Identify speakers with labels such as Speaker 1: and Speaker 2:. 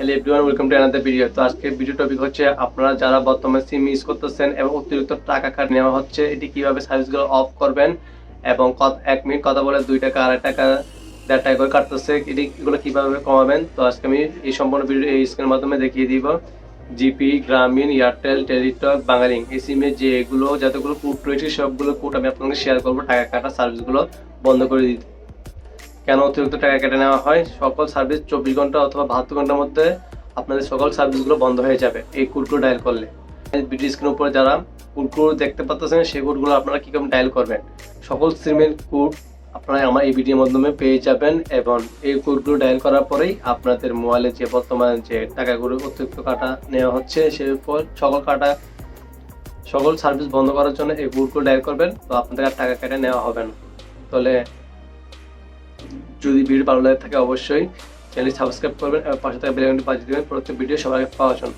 Speaker 1: Hello everyone welcome to another video তো আজকের video topic হচ্ছে আপনারা যারা বর্তমানে সিম ইউজ করতেছেন এবং অতিরিক্ত টাকা কাট নেওয়া হচ্ছে, এটি কীভাবে সার্ভিসগুলো অফ করবেন এবং এক মিনিট কথা বলে দুই টাকা, আড়াই টাকা, দেড় টাকা করে কাটতেছে, এটি এগুলো কীভাবে কমাবেন? তো আজকে আমি এই সম্পূর্ণ ভিডিও এই স্ক্রিনের মাধ্যমে দেখিয়ে দিব। জিপি, গ্রামীণ, এয়ারটেল, টেলিটক, বাঙালিং, এই সিমে যে এগুলো যতগুলো কোড রয়েছে, সবগুলো কোড আমি আপনাকে শেয়ার করব, টাকা কাটা সার্ভিসগুলো বন্ধ করে দিতে। কেন অতিরিক্ত টাকা কেটে নেওয়া হয়? সকল সার্ভিস চব্বিশ ঘণ্টা অথবা বাহাত্তর ঘণ্টার মধ্যে আপনাদের সকল সার্ভিসগুলো বন্ধ হয়ে যাবে এই কোডগুলো ডায়াল করলে। ভিডিও স্ক্রিনের উপরে যারা কোডগুলো দেখতে পাচ্ছেন সেই কোডগুলো আপনারা কীরকম ডায়াল করবেন। সকল সিমের কোড আপনারা আমার এই ভিডিওর মাধ্যমে পেয়ে যাবেন এবং এই কোডগুলো ডায়াল করার পরেই আপনাদের মোবাইলে যে বর্তমানে যে টাকাগুলো অতিরিক্ত কাটা নেওয়া হচ্ছে, সেই উপর সকল কাটা, সকল সার্ভিস বন্ধ করার জন্য এই কোডগুলো ডায়াল করবেন। তো আপনাদের আর টাকা কেটে নেওয়া হবে না। তাহলে যদি ভিডিও ভালো লাগে থাকে অবশ্যই চ্যানেল সাবস্ক্রাইব করবেন এবং পাশে থাকা বেলাইকনটি বাজিয়ে দেবেন, প্রত্যেক ভিডিও সবাই পাওয়ার জন্য।